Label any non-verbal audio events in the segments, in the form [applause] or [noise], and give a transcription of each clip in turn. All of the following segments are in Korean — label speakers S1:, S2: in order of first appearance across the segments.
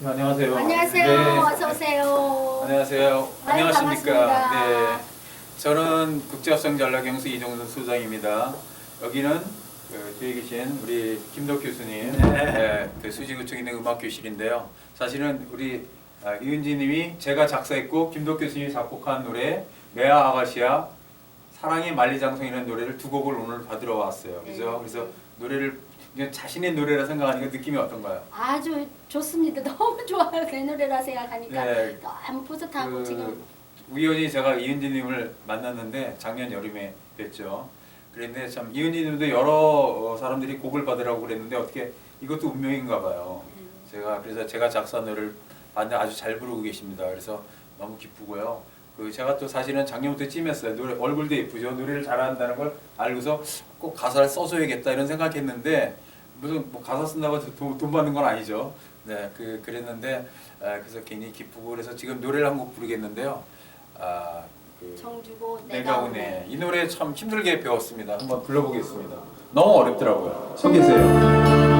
S1: 네, 안녕하세요.
S2: 안녕하세요.
S1: 네.
S2: 어서 오세요.
S1: 안녕하세요.
S2: 아유,
S1: 안녕하십니까.
S2: 반갑습니다.
S1: 네. 저는 국제합성 전략경수 이종선 소장입니다. 여기는 그 뒤에 계신 우리 김덕 교수님, 네. 그 수지구청에 있는 음악교실인데요. 사실은 우리 아, 이은지님이 제가 작사했고 김덕 교수님이 작곡한 노래 메아 아가시아 사랑의 만리장성이라는 노래를 두 곡을 오늘 받으러 왔어요. 그죠?
S2: 네.
S1: 그래서 노래를 자신의 노래라 생각하니까 느낌이 어떤가요?
S2: 아주 좋습니다. [laughs] 너무 좋아요. 내 노래라 생각하니까
S1: 네.
S2: 너무 뿌듯하고
S1: 그
S2: 지금
S1: 우연히 제가 이은지님을 만났는데 작년 여름에 뵀죠. 그랬는데 참 이은지님도 여러 어, 사람들이 곡을 받으라고 그랬는데 어떻게 이것도 운명인가 봐요.
S2: 음.
S1: 제가 그래서 제가 작사 노래를 봤는데 아주 잘 부르고 계십니다. 그래서 너무 기쁘고요. 그 제가 또 사실은 작년부터 찜했어요. 노래 얼굴도 예쁘죠. 노래를 잘한다는 걸 알고서 꼭 가사를 써줘야겠다 이런 생각했는데 무슨 뭐 가사 쓴다고 돈, 돈 받는 건 아니죠. 네, 그 그랬는데 아, 그래서 굉장히 기쁘고 그래서 지금 노래를 한 곡 부르겠는데요. 아, 그
S2: 정주고
S1: 내가 오네 이 노래 참 힘들게 배웠습니다. 한번 불러보겠습니다. 너무 어렵더라고요. 서 계세요.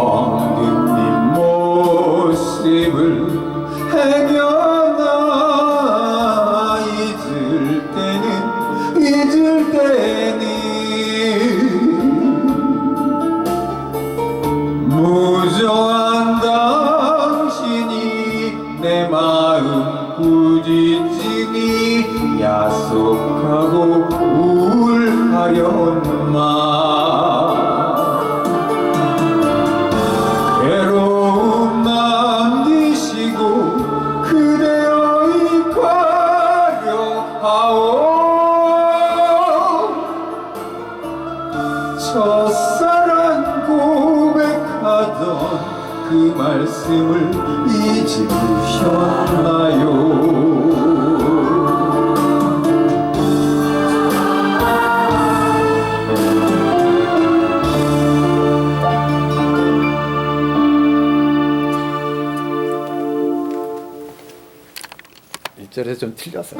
S3: 정든님 모습을 헤매 속하고 우울하련마. 외로움 남기시고 그대여 이가려 하오. 첫사랑 고백하던 그 말씀을 잊으셨나요
S1: 일절에 좀 틀렸어.